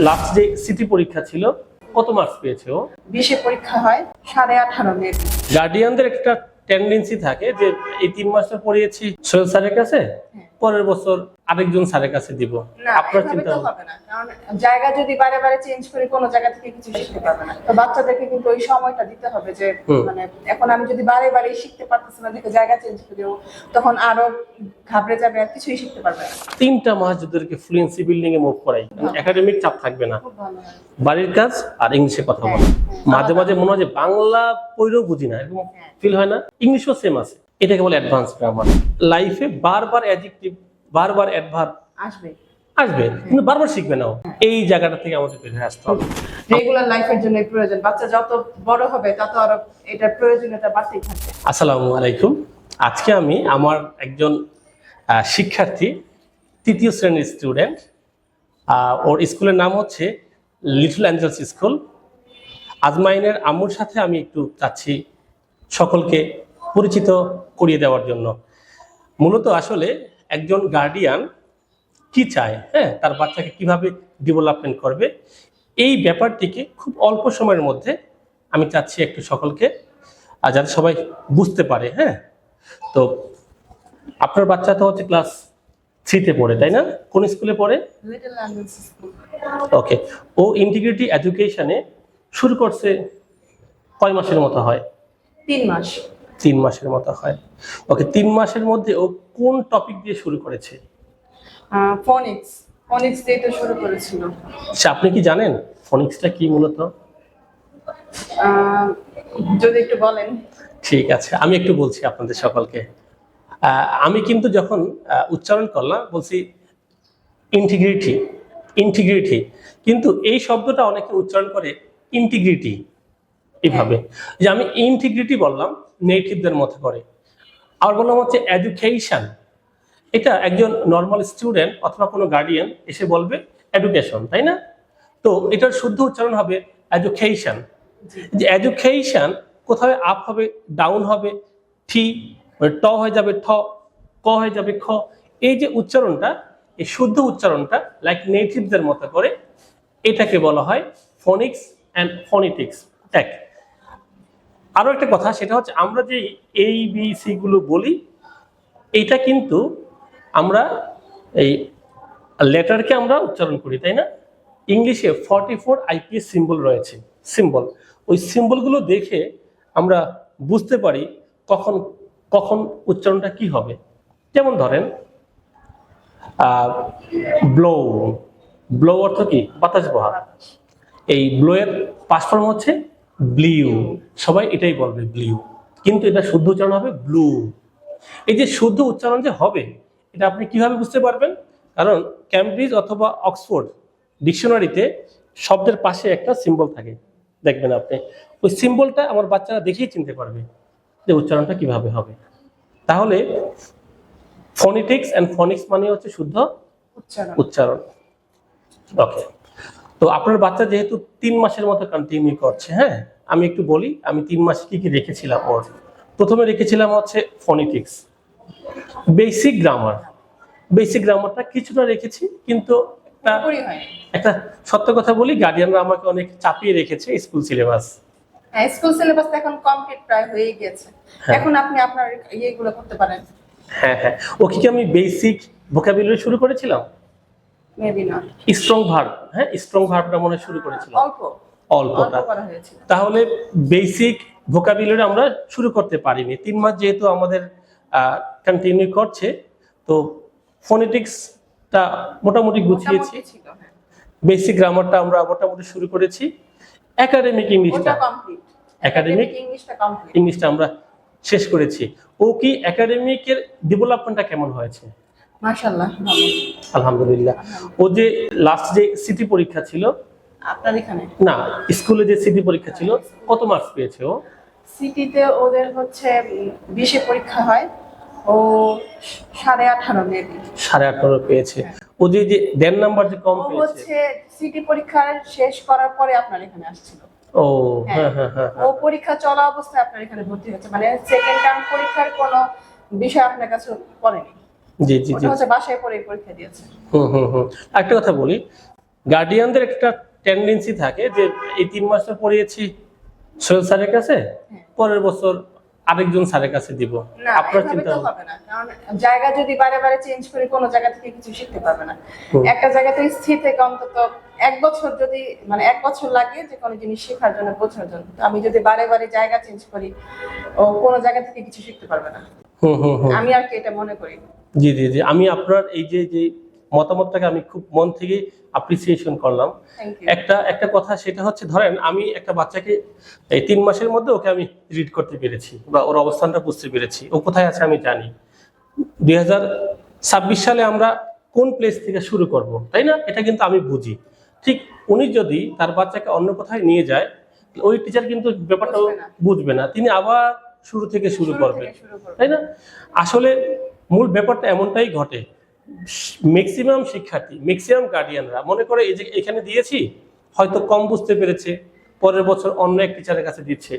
Last যে city পরীক্ষা ছিল কত মার্কস পেয়েছে ও? বিশে পরীক্ষা হয় সাড়ে আঠারো গার্ডিয়ানদের একটা টেন্ডেন্সি থাকে যে এই তিন মাসটা পড়িয়েছি সোহেল স্যারের কাছে পরের বছর আরেকজন স্যারের কাছে দিব। আপনার চিন্তা হবে না কারণ জায়গা যদি বারে বারে চেঞ্জ করি কোনো জায়গা থেকে কিছু শিখতে পারবে না। তো বাচ্চাদেরকে কিন্তু ওই সময়টা দিতে হবে যে মানে এখন আমি যদি বারে বারে শিখতে পারতেছি না দেখে জায়গা চেঞ্জ করিও তখন আরও ঘাবড়ে যাবে আর কিছুই শিখতে পারবে না। তিনটা মাস যদি ওদেরকে ফ্লুয়েন্সি বিল্ডিং এ মুভ করাই। একাডেমিক চাপ থাকবে না। হয়। বাড়ির কাজ আর ইংলিশে কথা বলা। মাঝে মাঝে মনে হয় যে বাংলা পড়লেও বুঝি না এরকম ফিল হয় না। ইংলিশও সেম আছে। এটাকে বলে অ্যাডভান্স গ্রামার লাইফে বারবার অ্যাডজেক্টিভ বারবার অ্যাডভার্ব আসবে। আসবে। কিন্তু বারবার শিখবে না ও। এই জায়গাটা থেকে আমাদের বের হয়ে আসতে হবে। রেগুলার লাইফের জন্য প্রয়োজন। বাচ্চা যত বড় হবে তত আরও এটার প্রয়োজনীয়তা বাড়তেই থাকবে। আসসালামু আলাইকুম। আজকে আমি আমার একজন শিক্ষার্থী তৃতীয় শ্রেণির স্টুডেন্ট ওর স্কুলের নাম হচ্ছে লিটল অ্যাঞ্জেলস স্কুল আজমাইনের আম্মুর সাথে আমি একটু চাচ্ছি সকলকে পরিচিত করিয়ে দেওয়ার জন্য। মূলত আসলে একজন গার্ডিয়ান কি চায় হ্যাঁ তার বাচ্চাকে কীভাবে ডেভেলপমেন্ট করবে এই ব্যাপারটিকে খুব অল্প সময়ের মধ্যে আমি চাচ্ছি একটু সকলকে আর যাতে সবাই বুঝতে পারে হ্যাঁ। তো আপনার বাচ্চা তো হচ্ছে ক্লাস থ্রিতে পড়ে তাই না? কোন স্কুলে পড়ে? ওকে ও ইন্টিগ্রিটি এডুকেশনে শুরু করছে কয় মাসের মতো হয়? তিন মাস। তিন মাসের মতো হয়। ওকে তিন মাসের মধ্যে ও কোন টপিক দিয়ে শুরু করেছে? ফোনিক্স ফোনিক্স দিয়ে তো শুরু করেছিল। আচ্ছা, আপনি কি জানেন ফনিক্সটা কি মূলত? যদি একটু বলেন। ঠিক আছে আমি একটু বলছি আপনাদের সকলকে। আমি কিন্তু যখন উচ্চারণ করলাম বলছি ইন্টিগ্রিটি ইন্টিগ্রিটি কিন্তু এই শব্দটা অনেকে উচ্চারণ করে ইন্টিগ্রিটি এভাবে। যে আমি ইন্টিগ্রিটি বললাম নেটিভদের মতো করে আর বললাম হচ্ছে এডুকেশন। এটা একজন নর্মাল স্টুডেন্ট অথবা কোনো গার্ডিয়ান এসে বলবে এডুকেশন, তাই না? তো এটার শুদ্ধ উচ্চারণ হবে এডুকেশন। যে এডুকেশন কোথায় আপ হবে, ডাউন হবে ঠি ট হয়ে যাবে, ঠ, ক হয়ে যাবে, খ। এই যে উচ্চারণটা, এই শুদ্ধ উচ্চারণটা লাইক নেটিভদের মতো করে, এটাকে বলা হয় ফোনিক্স অ্যান্ড ফনিটিক্স এক। আরও একটা কথা, সেটা হচ্ছে আমরা যে এই বি সি গুলো বলি, এইটা কিন্তু আমরা এই লেটারকে আমরা উচ্চারণ করি, তাই না? ইংলিশে ফর্টি ফোর আইপিএস সিম্বল রয়েছে সিম্বল ওই সিম্বলগুলো দেখে আমরা বুঝতে পারি কখন কখন উচ্চারণটা কি হবে। যেমন ধরেন ব্লো ব্লো অর্থ কি? বাতাস বহা। এই ব্লোয়ের পাশ ফর্ম হচ্ছে ব্লিউ সবাই এটাই বলবে ব্লিউ কিন্তু এটা শুদ্ধ উচ্চারণ হবে ব্লু এই যে শুদ্ধ উচ্চারণ যে হবে এটা আপনি কীভাবে বুঝতে পারবেন? কারণ ক্যামব্রিজ অথবা অক্সফোর্ড ডিকশনারিতে শব্দের পাশে একটা সিম্বল থাকে। দেখবেন আপনি। ওই সিম্বলটা আমার বাচ্চারা দেখেই চিনতে পারবে যে উচ্চারণটা কীভাবে হবে। তাহলে ফনিটিক্স অ্যান্ড ফনিক্স মানে হচ্ছে শুদ্ধ উচ্চারণ। উচ্চারণ। ওকে তো আপনার বাচ্চা যেহেতু তিন মাসের মতো কন্টিনিউ করছে হ্যাঁ? আমি একটু বলি আমি তিন মাস কি কি রেখেছিলাম ওর? প্রথমে রেখেছিলাম হচ্ছে ফনিটিক্স বেসিক গ্রামার বেসিক গ্রামারটা কিছুটা রেখেছি কিন্তু একটা সত্য কথা বলি গার্ডিয়ানরা আমাকে অনেক চাপিয়ে রেখেছে স্কুল সিলেবাস হ্যাঁ স্কুল সিলেবাস এখন কমপ্লিট প্রায় হয়ে। এখন আপনি আপনার ইয়েগুলো করতে পারেন। হ্যাঁ হ্যাঁ। ওকে কি আমি বেসিক ভোকাবুলারি শুরু করেছিলাম? মেবি নট স্ট্রং ভার্ব হ্যাঁ? স্ট্রং ভার্বটা মনে শুরু অল্প। অল্প অল্পটা তাহলে বেসিক ভোকাবুলারি আমরা শুরু করতে পারিনি। তিন মাস যেহেতু আমাদের কন্টিনিউ করছে তো ফোনেটিক্সটা মোটামুটি গুছিয়েছি। হ্যাঁ। বেসিক গ্রামারটা আমরা মোটামুটি শুরু করেছি। একাডেমিক ইংলিশটা কমপ্লিট ইংলিশটা আমরা শেষ করেছি। ও কি একাডেমিকের ডেভেলপমেন্টটা কেমন হয়েছে? মাশাআল্লাহ আলহামদুলিল্লাহ। ও যে লাস্ট যে সিটি পরীক্ষা ছিল? আপনার এখানে? না স্কুলে যে সিটি পরীক্ষা ছিল কত মার্কস পেয়েছে ও? সিটিতে ওদের হচ্ছে বিশে পরীক্ষা হয়। ও সাড়ে আঠারো সাড়ে আঠারো পেয়েছে। ও যে যে দেড় নাম্বার যে কম পেয়েছে? হচ্ছে সিটি পরীক্ষা শেষ করার পরে আপনার এখানে আসছিল। ও হ্যাঁ। হ্যাঁ হ্যাঁ ও পরীক্ষা চলা অবস্থায় আপনার এখানে ভর্তি হয়েছে। মানে সেকেন্ড টার্ম পরীক্ষার কোনো বিষয় আপনার কাছে পড়েনি? জি জি জি। হচ্ছে বাসায় পরে পরীক্ষা দিয়েছে। হুম হুম হুম। একটা কথা বলি গার্ডিয়ানদের একটা টেন্ডেন্সি থাকে যে এই তিন মাসটা পড়িয়েছি সোহেল স্যারের কাছে পরের বছর আরেকজন স্যারের কাছে দিব। আপনার চিন্তা হবে না কারণ জায়গা যদি বারে বারে চেঞ্জ করি কোনো জায়গা থেকে কিছু শিখতে পারবে না। একটা জায়গাতে স্থির থেকে অন্তত এক বছর যদি মানে এক বছর লাগে যে কোনো জিনিস শেখার জন্য বোঝার জন্য। আমি যদি বারে বারে জায়গা চেঞ্জ করি ও কোনো জায়গা থেকে কিছু শিখতে পারবে না। আমি আর কি এটা মনে করি। জি জি জি। আমি আপনার এই যে যে মতামতটাকে আমি খুব মন থেকে অ্যাপ্রিসিয়েশন করলাম। একটা একটা কথা সেটা হচ্ছে ধরেন আমি একটা বাচ্চাকে এই তিন মাসের মধ্যে ওকে আমি রিড করতে পেরেছি বা ওর অবস্থানটা বুঝতে পেরেছি। ও কোথায় আছে আমি জানি। দুই হাজার ছাব্বিশ সালে আমরা কোন প্লেস থেকে শুরু করব তাই না? এটা কিন্তু আমি বুঝি। ঠিক উনি যদি তার বাচ্চাকে অন্য কোথায় নিয়ে যায় ওই টিচার কিন্তু ব্যাপারটা বুঝবে না। তিনি আবার শুরু থেকে শুরু করবে। তাই না? আসলে মূল ব্যাপারটা এমনটাই ঘটে। ম্যাক্সিমাম শিক্ষার্থী ম্যাক্সিমাম গার্ডিয়ানরা মনে করে এই যে এখানে দিয়েছি হয়তো কম বুঝতে পেরেছে পরের বছর অন্য এক টিচারের কাছে দিচ্ছে।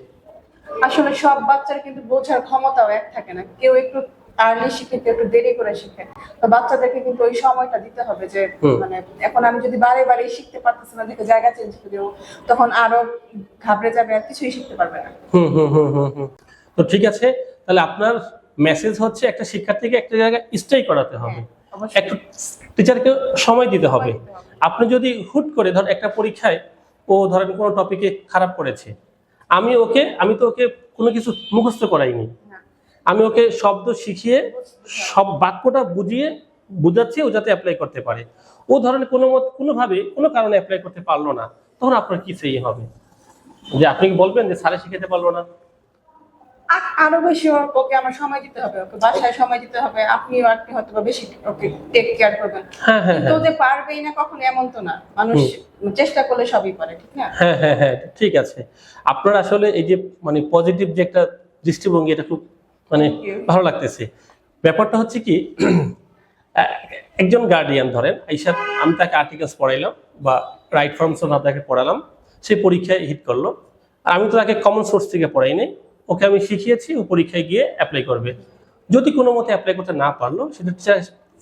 আসলে সব বাচ্চার কিন্তু বোঝার ক্ষমতাও এক থাকে না। কেউ একটু আর্লি শিখে কেউ একটু দেরি করে শিখে। তো বাচ্চাদেরকে কিন্তু ওই সময়টা দিতে হবে যে। মানে এখন আমি যদি বারে বারে শিখতে পারতেছি না দেখে জায়গা চেঞ্জ করে দেবো তখন আরও ঘাবড়ে যাবে আর কিছুই শিখতে পারবে না। হুম হুম হুম হুম। তো ঠিক আছে তাহলে আপনার মেসেজ হচ্ছে একটা শিক্ষার্থীকে একটা জায়গায় স্টে করাতে হবে। হ্যাঁ, একটু টিচারকে সময় দিতে হবে। আপনি যদি হুট করে ধর একটা পরীক্ষায় ও ধরেন কোনো টপিকে খারাপ করেছে আমি ওকে আমি তো ওকে কোনো কিছু মুখস্থ করাইনি। আমি ওকে শব্দ শিখিয়ে সব বাক্যটা বুঝিয়ে বুঝাচ্ছি ও যাতে অ্যাপ্লাই করতে পারে। ও ধরেন কোনো মত কোনোভাবে কোনো কারণে অ্যাপ্লাই করতে পারল না তখন আপনার কি সেই হবে? যে আপনি বলবেন যে স্যারে শিখাতে পারল না? আরও বেশি ওকে আমার সময় দিতে হবে ওকে বাসায় সময় দিতে হবে আপনিও আর কি হয়তো বেশি ওকে টেক কেয়ার করবেন। হ্যাঁ হ্যাঁ কিন্তু হ্যাঁ। যে পারবেই না কখনো এমন তো না। মানুষ চেষ্টা করলে সবই পারে ঠিক না? হ্যাঁ হ্যাঁ হ্যাঁ ঠিক আছে। আপনার আসলে এই যে মানে পজিটিভ যে একটা দৃষ্টিভঙ্গি এটা খুব মানে ভালো লাগতেছে। ব্যাপারটা হচ্ছে কি একজন গার্ডিয়ান ধরেন এইসব আমি তাকে আর্টিকেলস পড়াইলাম বা রাইট ফর্মস তাকে পড়ালাম সে পরীক্ষায় হিট করল। আর আমি তো তাকে কমন সোর্স থেকে পড়াই নাই। ওকে আমি শিখিয়েছি ও পরীক্ষায় গিয়ে অ্যাপ্লাই করবে। যদি কোনো মতে অ্যাপ্লাই করতে না পারল সেটা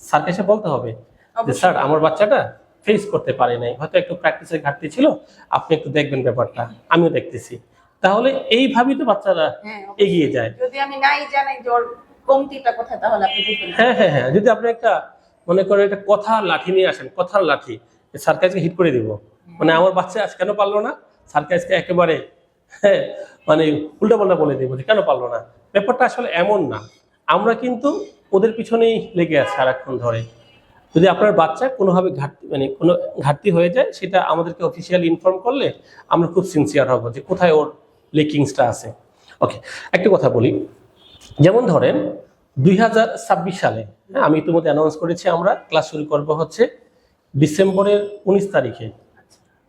স্যারকে এসে বলতে হবে যে স্যার আমার বাচ্চাটা ফেস করতে পারে নাই। হয়তো একটু প্র্যাকটিসের ঘাটতি ছিল আপনি একটু দেখবেন ব্যাপারটা। আমিও দেখতেছি। তাহলে এইভাবেই তো বাচ্চারা হ্যাঁ এগিয়ে যায়। যদি আমি নাই জানাই যে ওর কমতিটা কোথায় তাহলে আপনি। হ্যাঁ হ্যাঁ হ্যাঁ। যদি আপনি একটা মনে করেন একটা কথার লাঠি নিয়ে আসেন কথার লাঠি স্যারকে আজকে হিট করে দিব। মানে আমার বাচ্চা আজ কেন পারল না? স্যারকে আজকে একেবারে হ্যাঁ মানে উল্টা পাল্টা বলে দিব যে কেন পারল না? ব্যাপারটা আসলে এমন না। আমরা কিন্তু ওদের পিছনেই লেগে আছি সারাক্ষণ ধরে। যদি আপনার বাচ্চা কোনোভাবে ঘাটতি মানে কোনো ঘাটতি হয়ে যায়, সেটা আমাদেরকে অফিসিয়ালি ইনফর্ম করলে আমরা খুব সিনসিয়ার হব যে কোথায় ওর লেকিংসটা আছে। ওকে একটা কথা বলি। যেমন ধরেন, দুই হাজার ছাব্বিশ সালে হ্যাঁ আমি ইতিমধ্যে অ্যানাউন্স করেছি আমরা ক্লাস শুরু করব হচ্ছে ডিসেম্বরের উনিশ তারিখে।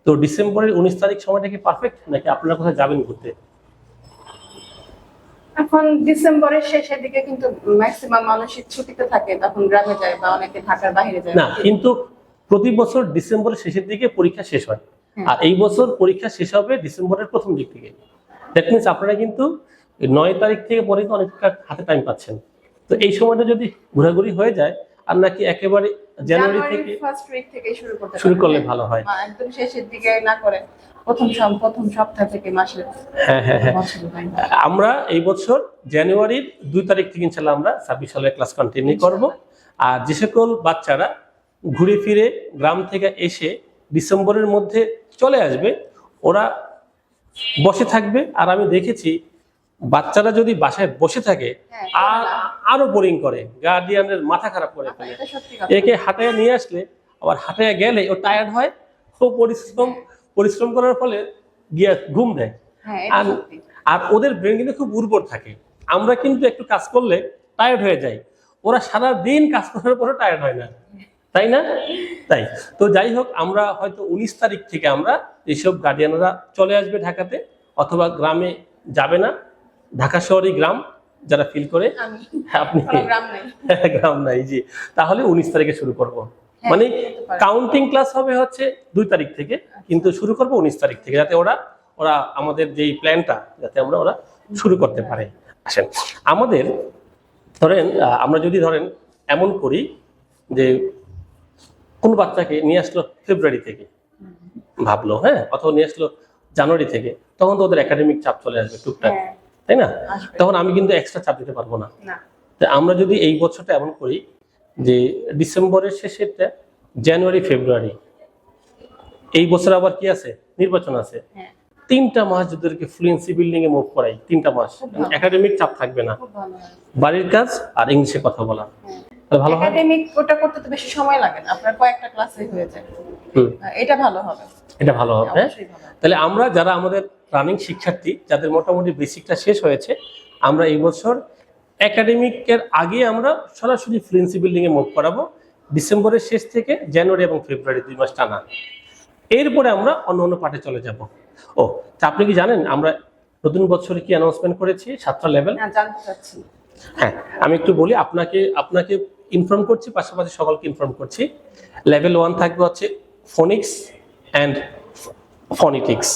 তো ডিসেম্বরের উনিশ তারিখ সময়টা কি পারফেক্ট নাকি আপনারা কোথায় যাবেন ঘুরতে? এখন ডিসেম্বরের শেষের দিকে কিন্তু ম্যাক্সিমাম মানুষই ছুটিতে থাকে তখন গ্রামে যায় বা অনেকে ঢাকার বাইরে যায়। না কিন্তু প্রতি বছর ডিসেম্বরের শেষের দিকে পরীক্ষা শেষ হয়। আর এই বছর পরীক্ষা শেষ হবে ডিসেম্বরের প্রথম দিক থেকে। দ্যাট মিনস আপনারা কিন্তু নয় তারিখ থেকে পরে তো অনেকটা হাতে টাইম পাচ্ছেন। তো এই সময়টা যদি ঘোরাঘুরি হয়ে যায় আর নাকি একেবারে জানুয়ারি থেকে ফার্স্ট উইক থেকে শুরু করতে শুরু করলে ভালো হয়। একদম শেষের দিকে না করে প্রথম সব প্রথম সপ্তাহ থেকে মাসের হ্যাঁ হ্যাঁ হ্যাঁ। আমরা এই বছর জানুয়ারির দুই তারিখ থেকে ইনশাল্লাহ আমরা ছাব্বিশ সালের ক্লাস কন্টিনিউ করব। আর যে সকল বাচ্চারা ঘুরে ফিরে গ্রাম থেকে এসে ডিসেম্বরের মধ্যে চলে আসবে ওরা বসে থাকবে। আর আমি দেখেছি বাচ্চারা যদি বাসায় বসে থাকে হ্যাঁ, আর আরও বোরিং করে গার্ডিয়ানের মাথা খারাপ করে ফেলে। একে হাঁটায় নিয়ে আসলে আবার হাঁটায় গেলে ও টায়ার্ড হয় ও পরিশ্রম পরিশ্রম করার ফলে গিয়ে ঘুম দেয়। হ্যাঁ আর আর ওদের ব্রেন কিন্তু খুব উর্বর থাকে। আমরা কিন্তু একটু কাজ করলে টায়ার্ড হয়ে যাই। ওরা সারা দিন কাজ করার পরে টায়ার্ড হয় না। তাই না? তাই। তো যাই হোক আমরা হয়তো উনিশ তারিখ থেকে আমরা এইসব গার্ডিয়ানরা চলে আসবে ঢাকাতে অথবা গ্রামে যাবে না। ঢাকা শহরই গ্রাম যারা ফিল করে হ্যাঁ, আপনি। গ্রাম নাই। জি। তাহলে উনিশ তারিখে শুরু করব। হ্যাঁ, মানে কাউন্টিং ক্লাস হবে হচ্ছে দুই তারিখ থেকে কিন্তু শুরু করব উনিশ তারিখ থেকে যাতে ওরা ওরা আমাদের যেই প্ল্যানটা যাতে আমরা ওরা শুরু করতে পারে। আসেন। আমাদের ধরেন আমরা যদি ধরেন এমন করি যে কোন বাচ্চাকে নিয়ে আসলো ফেব্রুয়ারি থেকে ভাবলো হ্যাঁ অথবা নিয়ে আসলো জানুয়ারি থেকে তখন তো ওদের একাডেমিক চাপ চলে আসবে টুকটাক। হ্যাঁ। তাই না? তখন আমি কিন্তু এক্সট্রা চাপ দিতে পারব না। আমরা যদি এই বছরটা এমন করি যে ডিসেম্বরের শেষেরটা জানুয়ারি ফেব্রুয়ারি এই বছর আবার কি আছে? নির্বাচন আছে। হ্যাঁ। তিনটা মাস যদি ফ্লুয়েন্সি বিল্ডিং এ মুভ করাই তিনটা মাস। একাডেমিক চাপ থাকবে না। বাড়ির কাজ আর ইংলিশে কথা বলা। হ্যাঁ। ভালো একাডেমিক ওটা করতে তো বেশি সময় লাগে না। আপনার কয়েকটা ক্লাসে হয়ে যায়। এটা ভালো হবে। এটা ভালো হবে। হ্যাঁ। তাহলে আমরা যারা আমাদের রানিং শিক্ষার্থী যাদের মোটামুটি বেসিকটা শেষ হয়েছে আমরা এই বছর একাডেমিকের আগে আমরা সরাসরি ফ্লুয়েন্সি বিল্ডিং এ মুভ করাবো। ডিসেম্বরের শেষ থেকে জানুয়ারি এবং ফেব্রুয়ারি দুই মাস টানা। এরপরে আমরা অন্য অন্য পার্টে চলে যাব। ও তা আপনি কি জানেন আমরা নতুন বছরে কি অ্যানাউন্সমেন্ট করেছি? সাতটা লেভেল জানতে চাচ্ছি। হ্যাঁ আমি একটু বলি আপনাকে আপনাকে ইনফর্ম করছি পাশাপাশি সকলকে ইনফর্ম করছি। লেভেল ওয়ান থাকবে হচ্ছে phonics and phonetics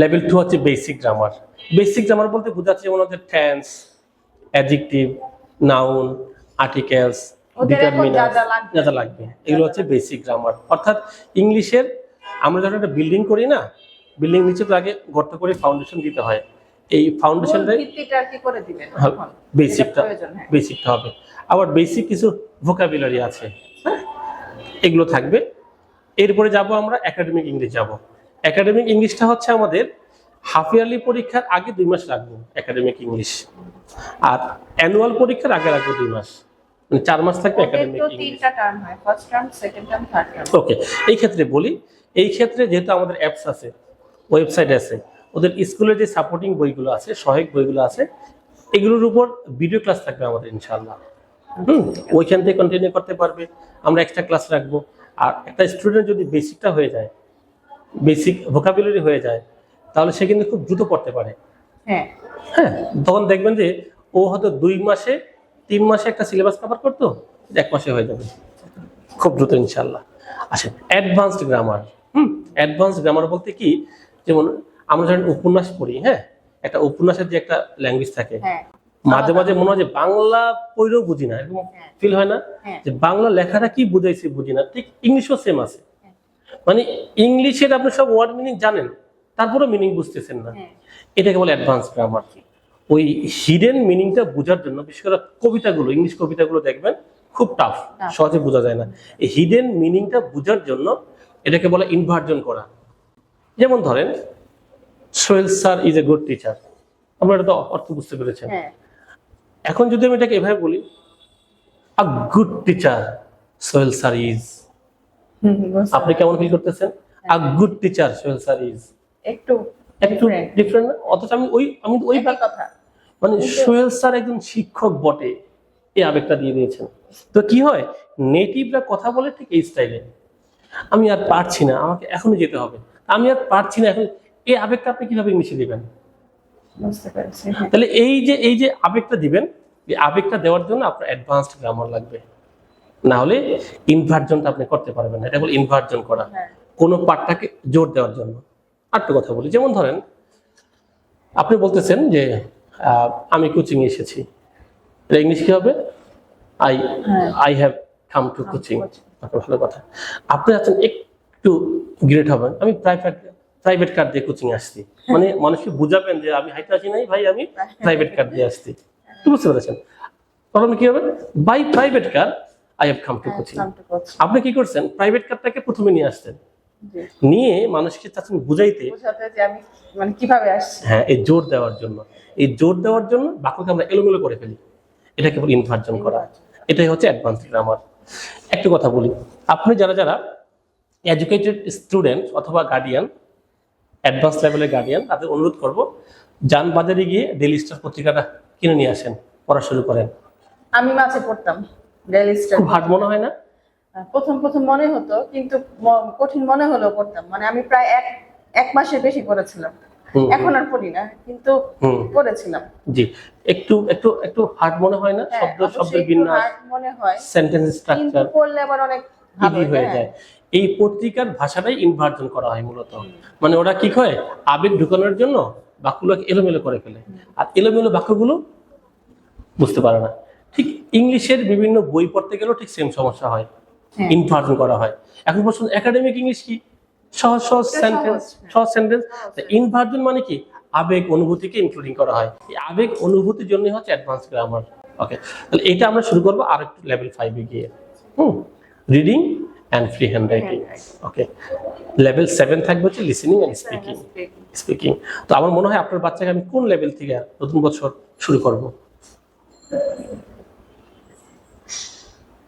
level two হচ্ছে বেসিক গ্রামার বেসিক গ্রামার বলতে বোঝাচ্ছে যেমন হচ্ছে টেন্স অ্যাডজেক্টিভ নাউন আর্টিকেলস এখন যা যা লাগবে। এগুলো হচ্ছে বেসিক গ্রামার অর্থাৎ ইংলিশের আমরা যখন একটা বিল্ডিং করি না বিল্ডিং নিচে তো আগে গর্ত করে ফাউন্ডেশন দিতে হয়। এই তখন? বেসিকটা বেসিকটা হবে। আবার বেসিক কিছু ভোকাবুলারি আছে হ্যাঁ? এগুলো থাকবে। এরপরে যাব আমরা একাডেমিক ইংলিশ যাব। একাডেমিক ইংলিশটা হচ্ছে আমাদের হাফ ইয়ারলি পরীক্ষার আগে দুই মাস রাখব একাডেমিক ইংলিশ আর অ্যানুয়াল পরীক্ষার আগে রাখব দুই মাস। মানে চার মাস থাকবে একাডেমিক ইংলিশ তিনটা টার্ম হয় first term second term third term okay এই ক্ষেত্রে বলি এই ক্ষেত্রে যেহেতু আমাদের অ্যাপস আছে ওয়েবসাইট আছে ওদের স্কুলের যে সাপোর্টিং বইগুলো আছে সহায়ক বইগুলো আছে এগুলোর উপর ভিডিও ক্লাস থাকবে আমাদের ইনশাআল্লাহ। হুম ওইখান থেকে কন্টিনিউ করতে পারবে। আমরা এক্সট্রা ক্লাস রাখব। আর একটা স্টুডেন্ট যদি বেসিকটা হয়ে যায় বেসিক ভোকাবুলারি হয়ে যায় তাহলে সে কিন্তু খুব দ্রুত পড়তে পারে। হ্যাঁ। হ্যাঁ তখন দেখবেন যে ও হয়তো দুই মাসে তিন মাসে একটা সিলেবাস কভার করতো এক মাসে হয়ে যাবে। খুব দ্রুত ইনশাল্লাহ আচ্ছা advanced grammar hmm advanced grammar বলতে কি? যেমন আমরা যখন উপন্যাস পড়ি হ্যাঁ একটা উপন্যাসের যে একটা ল্যাঙ্গুয়েজ থাকে হ্যাঁ। মাঝে মাঝে মনে হয় যে বাংলা পড়লেও বুঝি না এরকম হ্যাঁ। ফিল হয় না হ্যাঁ। যে বাংলা লেখাটা কি বুঝাইছে বুঝি না ঠিক ইংলিশও সেম আছে। মানে ইংলিশের আপনি সব ওয়ার্ড মিনিং জানেন তারপরেও মিনিং বুঝতেছেন না। হ্যাঁ। এটাকে বলে অ্যাডভান্স গ্রামার ওই হিডেন মিনিংটা বোঝার জন্য বিশেষ করে কবিতাগুলো ইংলিশ কবিতাগুলো দেখবেন খুব টাফ সহজে বোঝা যায় না। এই হিডেন মিনিংটা বোঝার জন্য এটাকে বলে ইনভার্জন করা। যেমন ধরেন Sohel sir is a good teacher আমরা এটা তো অর্থ বুঝতে পেরেছেন। হ্যাঁ। এখন যদি আমি এটাকে এভাবে বলি a good teacher Sohel sir is আপনি কেমন ফিল করতেছেন? A good teacher Sohel sir is একটু একটু ডিফারেন্ট অথচ আমি ওই আমি ওই কথা। মানে সোহেল স্যার একজন শিক্ষক বটে এই আবেগটা দিয়ে দিয়েছেন। তো কি হয়? নেটিভরা কথা বলে ঠিক এই স্টাইলে আমি আর পারছি না আমাকে এখনই যেতে হবে। আমি আর পারছি না এখন এই আবেগটা আপনি কীভাবে ইংলিশে দিবেন? বুঝতে পেরেছি। হ্যাঁ। তাহলে এই যে এই যে আবেগটা দিবেন এই আবেগটা দেওয়ার জন্য আপনার অ্যাডভান্সড গ্রামার লাগবে। না হলে ইনভার্জনটা আপনি করতে পারবেন না। এটা বলে ইনভার্জন করা। হ্যাঁ। কোনো পার্টটাকে জোর দেওয়ার জন্য। আরেকটা কথা বলি। যেমন ধরেন আপনি বলতেছেন যে আমি কোচিং এসেছি। এটা ইংলিশ কি হবে? I. I have come to coaching. ভালো কথা। আপনি আছেন একটু গ্রেট হবেন আমি প্রাইভেট প্রাইভেট কার দিয়ে কোচিং আসছি। মানে মানুষকে বুঝাবেন যে আমি হাইতে আসি নাই ভাই আমি প্রাইভেট কার দিয়ে আসছি। তো বুঝতে পেরেছেন? তখন কি হবে? By private car I have come to coaching. আপনি কি করছেন? প্রাইভেট কারটাকে প্রথমে নিয়ে আসছেন। নিয়ে মানুষকে চাচ্ছেন বুঝাইতে মানে কীভাবে আসছি। হ্যাঁ এই জোর দেওয়ার জন্য। এই জোর দেওয়ার জন্য বাক্যকে আমরা এলোমেলো করে ফেলি। এটাকে বলি ইনভার্জন করা। এটাই হচ্ছে অ্যাডভান্স গ্রামার একটা কথা বলি। আপনি যারা যারা এডুকেটেড স্টুডেন্ট অথবা গার্ডিয়ান অ্যাডভান্স লেভেলের গার্ডিয়ান তাদের অনুরোধ করব যান বাজারে গিয়ে ডেলি স্টার পত্রিকাটা কিনে নিয়ে আসেন পড়া শুরু করেন। আমি মাঝে পড়তাম ডেইলি স্টার খুব হার্ড মনে হয় না? প্রথম প্রথম মনে হতো কিন্তু ম- কঠিন মনে হলেও পড়তাম। মানে আমি প্রায় এক এক মাসের বেশি পড়েছিলাম। হুম, এখন আর পড়ি না কিন্তু হুম। পড়েছিলাম। জি। একটু একটু একটু হার্ড মনে হয় না? হ্যাঁ, শব্দ অবশ্যই শব্দের একটু বিন্যাস hard মনে হয়। সেন্টেন্স কিন্তু স্ট্রাকচার পড়লে আবার অনেক ভালো ইজি হয়ে হ্যাঁ। যায়। এই পত্রিকার ভাষাটাই ইনভার্জন করা হয় মূলত। মানে ওরা কি করে? আবেগ ঢুকানোর জন্য বাক্যগুলোকে এলোমেলো করে ফেলে। আর এলোমেলো বাক্যগুলো বুঝতে পারে না। ঠিক ইংলিশের বিভিন্ন বই পড়তে গেলেও ঠিক সেম সমস্যা হয়। হ্যাঁ। ইনভার্জন করা হয়। এখন পর্যন্ত একাডেমিক ইংলিশ কি? সহজ সহজ সেন্টেন্স সহজ, হ্যাঁ। সেন্টেন্স ইনভার্জন মানে কি? আবেগ অনুভূতিকে ইনক্লুডিং করা হয়। এই আবেগ অনুভূতির জন্য হচ্ছে অ্যাডভান্স গ্রামার ওকে তাহলে এটা আমরা শুরু করব আর একটু লেভেল ফাইভে গিয়ে। হুম reading and free hand writing okay level seven থাকবে হচ্ছে লিসেনিং অ্যান্ড স্পিকিং স্পিকিং তো আমার মনে হয় আপনার বাচ্চাকে আমি কোন লেভেল থেকে নতুন বছর শুরু করব?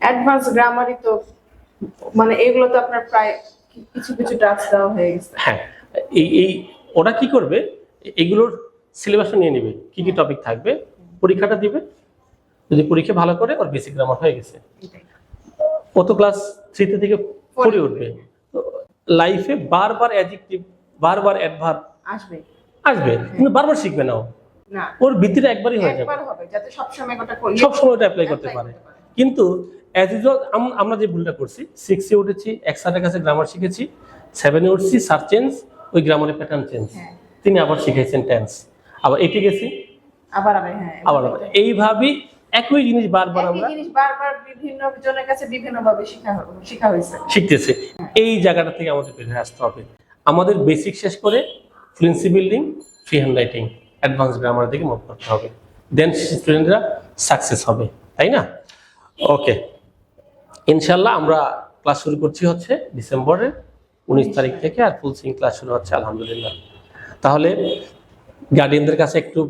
অ্যাডভান্স গ্রামারই তো মানে এগুলো তো আপনার প্রায় কিছু কিছু টাচ দেওয়া হয়ে গেছে। হ্যাঁ এই এই ওরা কি করবে? এগুলোর সিলেবাসটা নিয়ে নেবে কি কি টপিক থাকবে? পরীক্ষাটা দিবে যদি পরীক্ষা ভালো করে ওর বেসিক গ্রামার হয়ে গেছে। ও তো ক্লাস থ্রিতে থেকে পড়ে উঠবে? লাইফে বারবার অ্যাডজেক্টিভ বারবার অ্যাডভার্ব আসবে। আসবে। কিন্তু বারবার শিখবে না। ও। ওর ভিত্তিটা একবারই হয়ে যাবে। সবসময় ওটা অ্যাপ্লাই করতে পারে। কিন্তু অ্যাজ ইউজুয়াল আমরা যে ভুলটা করছি সিক্সে উঠেছি এক স্যারের কাছে গ্রামার শিখেছি সেভেনে উঠছি সার চেঞ্জ ওই গ্রামারের প্যাটার্ন চেঞ্জ হ্যাঁ। তিনি আবার শিখেছেন টেন্স আবার এটি গেছি। আবার আবার হ্যাঁ আবার আবার। এইভাবেই একই জিনিস বারবার আমরা জিনিস বারবার বিভিন্ন জনের কাছে বিভিন্ন ভাবে শেখা শেখা হয়েছে। শিখতেছি। এই জায়গাটা থেকে আমাদের বের হয়ে আসতে হবে। আমাদের বেসিক শেষ করে fluency building free hand writing advance grammar দিকে মুভ করতে হবে। দেন স্টুডেন্টরা সাকসেস হবে তাই না? ওকে ইনশাল্লাহ আমরা ক্লাস শুরু করছি হচ্ছে ডিসেম্বরের উনিশ তারিখ থেকে আর ফুল সিং ক্লাস শুরু হচ্ছে আলহামদুলিল্লাহ। তাহলে গার্ডিয়ানদের কাছে একটু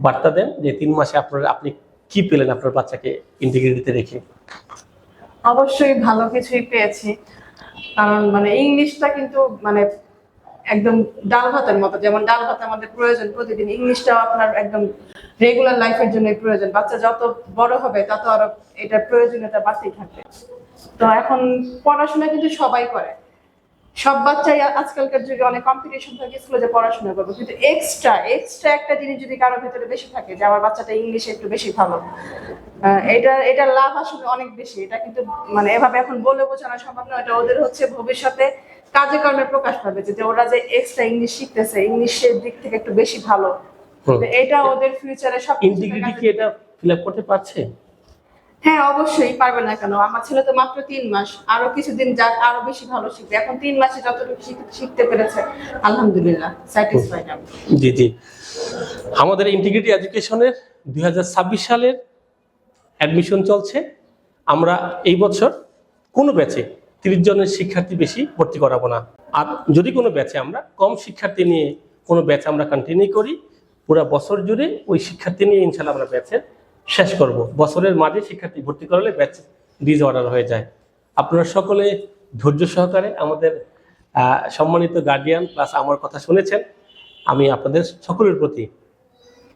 বার্তা দেন যে তিন মাসে আপনার আপনি কি পেলেন আপনার বাচ্চাকে ইন্টিগ্রিটিতে রেখে? অবশ্যই ভালো কিছুই পেয়েছি। কারণ মানে ইংলিশটা কিন্তু মানে একদম ডাল ভাতের মতো, যেমন ডাল ভাত আমাদের প্রয়োজন প্রতিদিন ইংলিশটাও আপনার একদম রেগুলার লাইফের জন্য প্রয়োজন। বাচ্চা যত বড় হবে, তত আরও এটার প্রয়োজনীয়তা বাড়তেই থাকবে। তো এখন পড়াশোনা কিন্তু সবাই করে। সব বাচ্চাই আজকালকার যুগে অনেক কম্পিটিশন থাকে স্কুলে যে পড়াশোনা করব। কিন্তু এক্সট্রা এক্সট্রা একটা জিনিস যদি কারোর ভিতরে বেশি থাকে যে আমার বাচ্চাটা ইংলিশে একটু বেশি ভালো এটা এটা লাভ আসলে অনেক বেশি। এটা কিন্তু মানে এভাবে এখন বলে বোঝানো সম্ভব নয় এটা ওদের হচ্ছে ভবিষ্যতে কাজে কর্মে প্রকাশ পাবে। যে ওরা যে এক্সট্রা ইংলিশ শিখতেছে ইংলিশের দিক থেকে একটু বেশি ভালো এটা ওদের ফিউচারে সব ইন্টিগ্রিটি কি এটা ফিল আপ করতে পারছে? হ্যাঁ অবশ্যই, পারবে না কেন? আমার ছেলে তো মাত্র তিন মাস। আরও কিছুদিন যাক, আরও বেশি ভালো শিখবে। এখন তিন মাসে যতটুকু শিখ- শিখতে পেরেছে, আলহামদুলিল্লাহ জি জি। আমাদের ইন্টিগ্রিটি এডুকেশনের দু হাজার ছাব্বিশ সালের অ্যাডমিশন চলছে। আমরা এই বছর কোনো ব্যাচে তিরিশ জনের শিক্ষার্থী বেশি ভর্তি করাবো না। আর যদি কোনো ব্যাচে আমরা কম শিক্ষার্থী নিয়ে কোনো ব্যাচ আমরা কন্টিনিউ করি, পুরো বছর জুড়ে ওই শিক্ষার্থী নিয়ে ইনশাল্লাহ আমরা ব্যাচের শেষ করব। বছরের মাঝে শিক্ষার্থী ভর্তি করলে ব্যাচ ডিজ অর্ডার হয়ে যায়। আপনারা সকলে ধৈর্য সহকারে আমাদের সম্মানিত গার্ডিয়ান প্লাস আমার কথা শুনেছেন। আমি আপনাদের সকলের প্রতি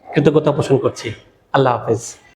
কৃতজ্ঞতা পোষণ করছি। আল্লাহ হাফেজ।